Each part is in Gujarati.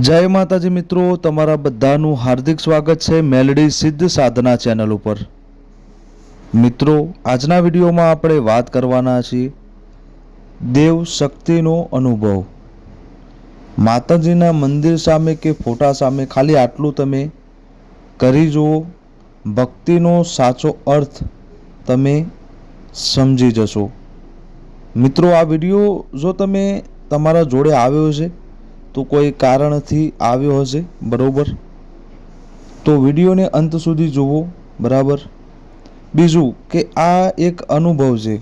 જય માતાજી મિત્રો, તમારા બધાનું હાર્દિક સ્વાગત છે મેલડી સિદ્ધ સાધના ચેનલ ઉપર. મિત્રો, આજના વિડીયોમાં આપણે વાત કરવાના છીએ દેવ શક્તિનો અનુભવ. માતાજીના મંદિર સામે કે ફોટા સામે ખાલી આટલું તમે કરી જુઓ, ભક્તિનો સાચો અર્થ તમે સમજી જશો. મિત્રો, આ વીડિયો જો તમે તમારા જોડે આવ્યો છે તો કોઈ કારણથી આવ્યો હશે? બરાબર. તો વિડીયોને અંત સુધી જુઓ. બરાબર. બીજું કે આ એક અનુભવ છે.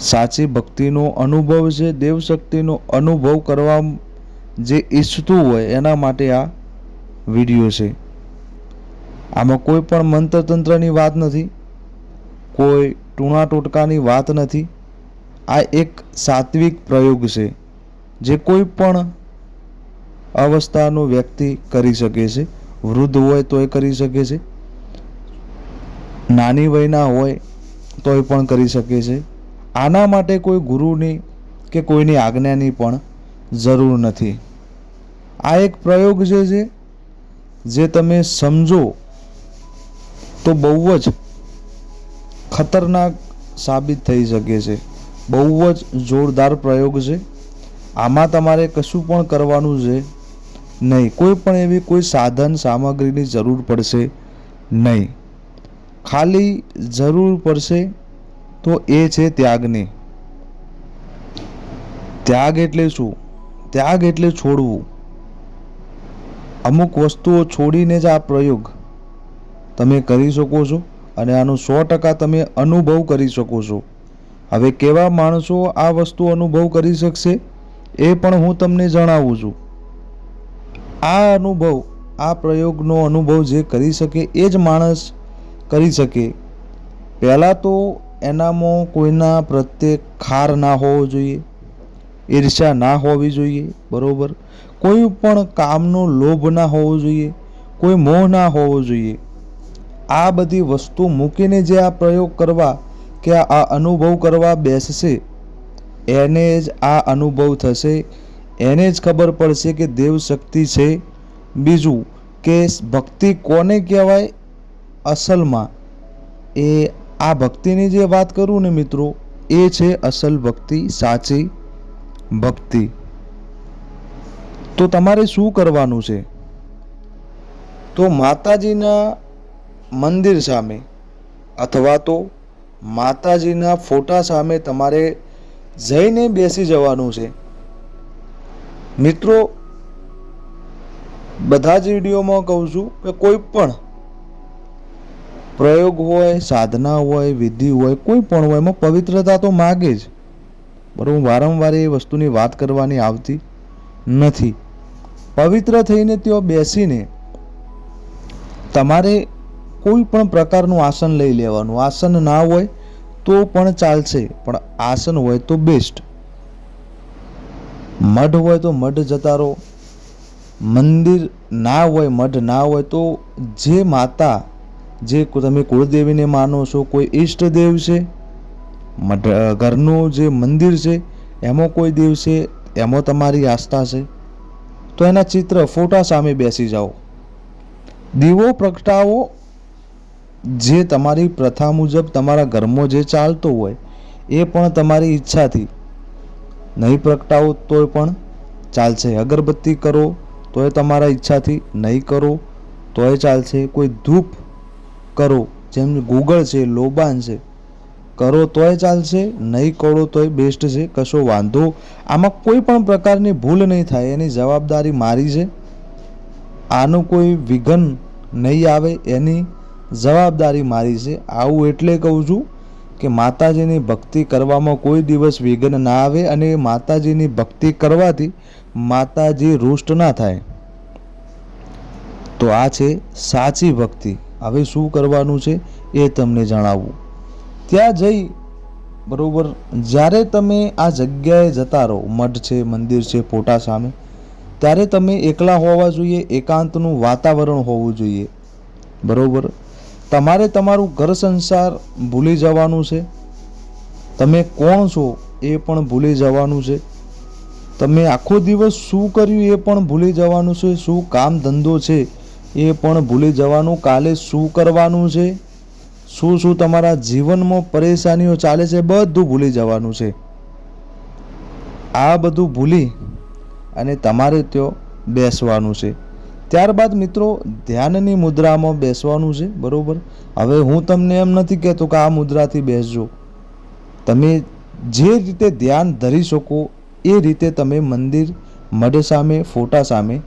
સાચી ભક્તિનો અનુભવ છે, દેવશક્તિનો અનુભવ કરવા જે ઈચ્છતું હોય એના માટે આ વીડિયો છે. આમાં કોઈ પણ મંત્રતંત્રની વાત નથી. કોઈ ટૂણા ટોટકાની વાત નથી. આ એક સાત્વિક પ્રયોગ છે. જે કોઈ પણ અવસ્થાનો વ્યક્તિ કરી શકે છે, વૃદ્ધ હોય તોય કરી શકે છે, નાની વયના હોય તોય પણ કરી શકે છે. આના માટે કોઈ ગુરુની કે કોઈની આજ્ઞાની પણ જરૂર નથી. આ એક પ્રયોગ જે છે, જે તમે સમજો તો બહુ જ ખતરનાક સાબિત થઈ શકે છે. બહુ જ જોરદાર પ્રયોગ છે. આમાં તમારે કશું પણ કરવાનું છે નહીં. કોઈ પણ એવી કોઈ સાધન, સામગ્રીની જરૂર પડશે નહીં. ખાલી જરૂર પડશે તો એ છે ત્યાગની. ત્યાગ એટલે શું? ત્યાગ એટલે છોડવું. અમુક વસ્તુઓ છોડીને જ આ પ્રયોગ તમે કરી શકો છો અને આનો સો ટકા તમે અનુભવ કરી શકો છો. હવે કેવા માણસો આ વસ્તુ અનુભવ કરી શકશે? એ પણ હું તમને જણાવું છું. આ અનુભવ, આ પ્રયોગનો અનુભવ જે કરી શકે એ જ માણસ કરી શકે. પહેલાં તો એનામાં કોઈના પ્રત્યે ખાર ના હોવો જોઈએ, ઈર્ષ્યા ના હોવી જોઈએ, બરોબર? કોઈ પણ કામનો લોભ ના હોવો જોઈએ, કોઈ મોહ ના હોવો જોઈએ. આ બધી વસ્તુ મૂકીને જે આ પ્રયોગ કરવા કે આ અનુભવ કરવા બેસશે એને જ આ અનુભવ થશે. એને જ ખબર પડશે કે દેવ શક્તિ છે. બીજું કે ભક્તિ કોને કહેવાય? અસલમાં. એ આ ભક્તિની જે વાત કરું ને મિત્રો, એ છે અસલ ભક્તિ, સાચી ભક્તિ. તો તમારે શું કરવાનું છે? તો માતાજીના મંદિર સામે, અથવા તો માતાજીના ફોટા સામે તમારે જઈને બેસી જવાનું છે. મિત્રો, બધા જ વિડીયોમાં કહું છું કે કોઈ પણ પ્રયોગ હોય, સાધના હોય, વિધિ હોય, કોઈ પણ હોય, એમાં પવિત્રતા તો માગે જ. બરાબર વારંવાર એ વસ્તુની વાત કરવાની આવતી નથી. પવિત્ર થઈને તેઓ બેસીને તમારે કોઈ પણ પ્રકારનું આસન લઈ લેવાનું. આસન ના હોય તો પણ ચાલશે, પણ આસન હોય તો બેસ્ટ મઢ હોય તો મઢ જતા રહો મંદિર ના હોય, મઢ ના હોય તો જે માતા, જે તમે કુળદેવીને માનો છો, કોઈ ઈષ્ટદેવ છે? મઢ ઘરનું જે મંદિર છે, એમાં કોઈ દેવ છે? એમાં તમારી આસ્થા છે? તો એના ચિત્ર ફોટા સામે બેસી જાઓ. દીવો પ્રગટાવો જે તમારી પ્રથા મુજબ તમારા ઘરમાં જે ચાલતો હોય, એ પણ તમારી ઈચ્છાથી. નહીં પ્રગટાવો તોય પણ ચાલશે. અગરબત્તી કરો તોય તમારા ઈચ્છાથી. નહીં કરો તોય ચાલશે. કોઈ ધૂપ કરો જેમ ગૂગળ છે, લોબાન છે, કરો તોય ચાલશે. નહીં કરો તોય બેસ્ટ છે. કશો વાંધો. આમાં કોઈ પણ પ્રકારની ભૂલ નહીં થાય. એની જવાબદારી મારી છે. આનું કોઈ વિઘન નહીં આવે. એની જવાબદારી મારી છે. આવું એટલે કહું છું કે માતાજીની ભક્તિ કરવામાં કોઈ દિવસ વિઘ્ન ના આવે અને માતાજીની ભક્તિ કરવાથી માતાજી રૂષ્ટ ના થાય. તો આ છે સાચી ભક્તિ. હવે શું કરવાનું છે એ તમને જણાવવું ત્યાં જઈ બરોબર જ્યારે તમે આ જગ્યાએ જતા રહો મઠ છે, મંદિર છે ફોટા સામે, ત્યારે તમે એકલા હોવા જોઈએ, એકાંતનું વાતાવરણ હોવું જોઈએ. બરોબર? તમારે તમારું ઘર સંસાર ભૂલી જવાનું છે. તમે કોણ છો એ પણ ભૂલી જવાનું છે. તમે આખો દિવસ શું કર્યું એ પણ ભૂલી જવાનું છે. શું કામ ધંધો છે એ પણ ભૂલી જવાનું. કાલે શું કરવાનું છે? શું શું તમારા જીવનમાં પરેશાનીઓ ચાલે છે? બધું ભૂલી જવાનું છે. આ બધું ભૂલી અને તમારે ત્યાં બેસવાનું છે. ત્યારબાદ મિત્રો, ધ્યાનની મુદ્રામાં બેસવાનું છે, બરાબર? હવે હું તમને એમ નથી કહેતો કે આ મુદ્રાથી બેસજો. તમે જે રીતે ધ્યાન ધરી શકો, એ રીતે તમે મંદિર મઢ સામે, ફોટા સામે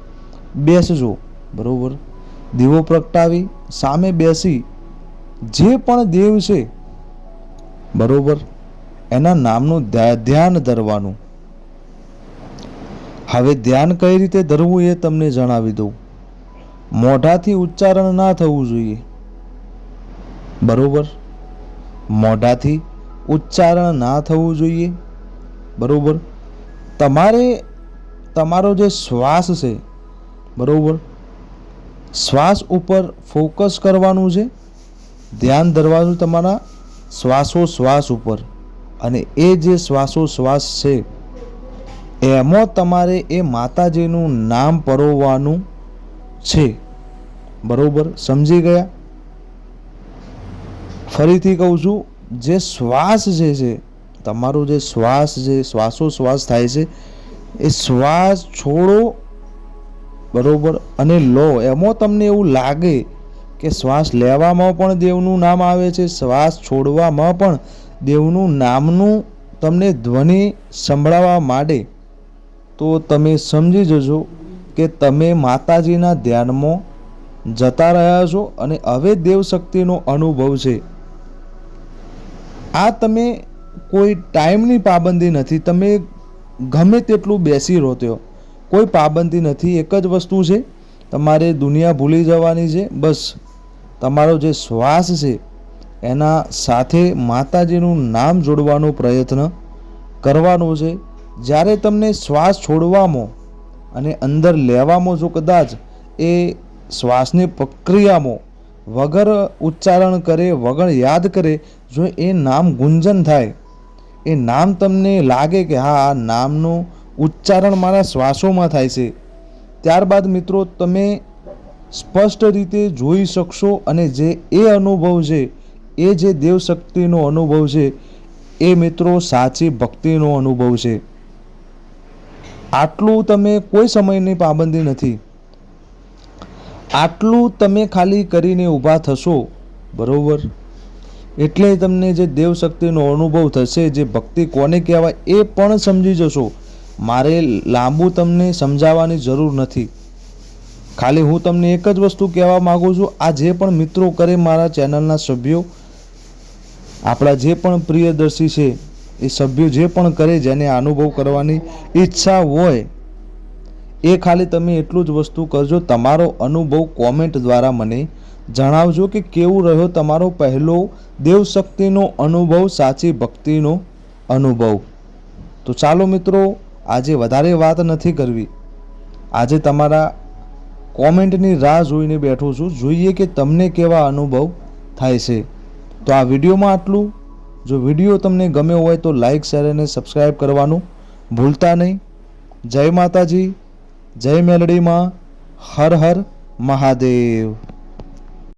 બેસજો, બરાબર? દીવો પ્રગટાવી, સામે બેસી, જે પણ દેવ છે, બરાબર? એના નામનું ધ્યા- ધ્યાન ધરવાનું. હવે ધ્યાન કઈ રીતે ધરવું એ તમને જણાવી દઉં. મોઢાથી ઉચ્ચારણ ના થવું જોઈએ. બરોબર? મોઢાથી ઉચ્ચારણ ના થવું જોઈએ. બરોબર? તમારે, તમારો જે શ્વાસ છે, બરોબર? શ્વાસ ઉપર ફોકસ કરવાનું છે. ધ્યાન ધરવાનું તમારા શ્વાસોશ્વાસ ઉપર. અને એ જે શ્વાસોશ્વાસ છે, એમાં તમારે એ માતાજીનું નામ પરોવવાનું છે. બરોબર? સમજી ગયા? ફરીથી કહું છું, જે શ્વાસ જે છે, તમારો જે શ્વાસ જે શ્વાસોશ્વાસ થાય છે, એ શ્વાસ છોડો, બરોબર? અને લો. એમાં તમને એવું લાગે કે શ્વાસ લેવામાં પણ દેવનું નામ આવે છે, શ્વાસ છોડવામાં પણ દેવનું નામનું તમને ધ્વનિ સંભળાવવા માટે તો તમે સમજી જજો કે તમે માતાજીના ધ્યાનમાં જતા રહ્યા છો અને હવે દેવ શક્તિનો અનુભવ છે. આ તમે કોઈ ટાઈમની પાબંદી નથી, તમે ગમે તેટલું બેસી રહો ત્યો કોઈ પાબંદી નથી, એક જ વસ્તુ છે, તમારે દુનિયા ભૂલી જવાની છે, બસ. તમારો જે શ્વાસ છે, એના સાથે માતાજીનું નામ જોડવાનો પ્રયત્ન કરવાનો છે. જ્યારે તમને શ્વાસ છોડવામાં અને અંદર લેવામાં જો કદાચ, એ શ્વાસની પ્રક્રિયામાં વગર ઉચ્ચારણ કરે, વગર યાદ કરે, જો એ નામ ગુંજન થાય, એ નામ તમને લાગે કે હા, આ નામનું ઉચ્ચારણ મારા શ્વાસોમાં થાય છે. ત્યારબાદ મિત્રો, તમે સ્પષ્ટ રીતે જોઈ શકશો અને જે એ અનુભવ છે, એ જે દેવ શક્તિનો અનુભવ છે, એ મિત્રો સાચી ભક્તિનો અનુભવ છે. આટલું તમે કોઈ સમયની પાબંદી નથી. આટલું તમે ખાલી કરીને ઊભા થશો, બરોબર? એટલે તમને જે દેવ શક્તિનો અનુભવ થશે, જે ભક્તિ કોને કહેવાય એ પણ સમજી જશો. મારે લાંબુ તમને સમજાવવાની જરૂર નથી. ખાલી હું તમને એક જ વસ્તુ કહેવા માગું છું, આ જે પણ મિત્રો કરે મારા ચેનલના સભ્યો, આપણા જે પણ પ્રિયદર્શી છે, એ સભ્યો જે પણ કરે જેને અનુભવ કરવાની ઈચ્છા હોય એ ખાલી તમે એટલું જ વસ્તુ કરજો. તમારો અનુભવ કોમેન્ટ દ્વારા મને જણાવજો કે કેવું રહ્યો તમારો પહેલો દેવશક્તિનો અનુભવ, સાચી ભક્તિનો અનુભવ. તો ચાલો મિત્રો, આજે વધારે વાત નથી કરવી. આજે તમારા કોમેન્ટની રાહ જોઈને બેઠું છું. જોઈએ કે તમને કેવા અનુભવ થાય છે. તો આ વિડીયોમાં આટલું. જો વીડિયો તમને ગમ્યો હોય તો લાઈક, શેર અને સબસ્ક્રાઈબ કરવાનું ભૂલતા નહીં. જય માતાજી. જય મેલડીમાં હર હર મહાદેવ.